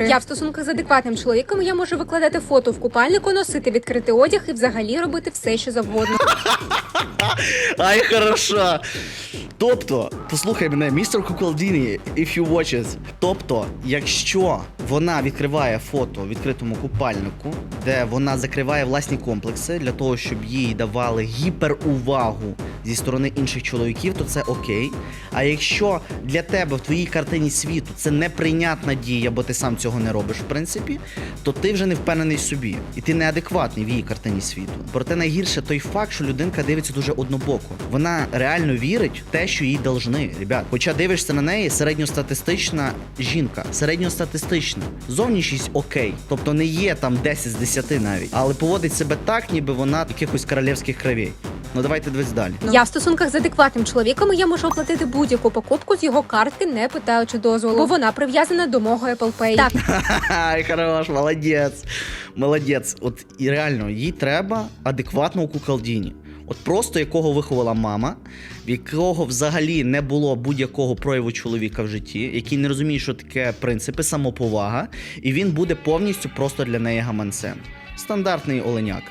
Я в стосунках з адекватним чоловіком я можу викладати фото в купальнику, носити відкритий одяг і взагалі робити все, що завгодно. Ай, хорошо. Тобто, послухай мене, містер Куколдіні, if you watch it. Тобто, якщо вона відкриває фото в відкритому купальнику, де вона закриває власні комплекси для того, щоб їй давали гіперувагу зі сторони інших чоловіків, то це окей. А якщо для тебе в твоїй картині світу це неприйнятна дія, бо ти сам цього не робиш, в принципі, то ти вже не впевнений собі, і ти неадекватний в її картині світу. Проте найгірше той факт, що людинка дивиться дуже однобоко. Вона реально вірить в те, що їй должны, ребят. Хоча дивишся на неї середньостатистична жінка, середньостатистична. Зовнішність окей, тобто не є там 10 з 10 навіть, але поводить себе так, ніби вона якихось королівських кровей. Ну давайте дивись далі. Я в стосунках з адекватним чоловіком і я можу оплатити будь-яку покупку з його картки, не питаючи дозволу, бо вона прив'язана до мого Apple Pay. Так, Ай, хорош, молодець. Молодець. От і реально, їй треба адекватного куколдіні. От просто якого виховала мама, в якого взагалі не було будь-якого прояву чоловіка в житті, який не розуміє, що таке принципи, самоповага, і він буде повністю просто для неї гаманцем. Стандартний оленяк.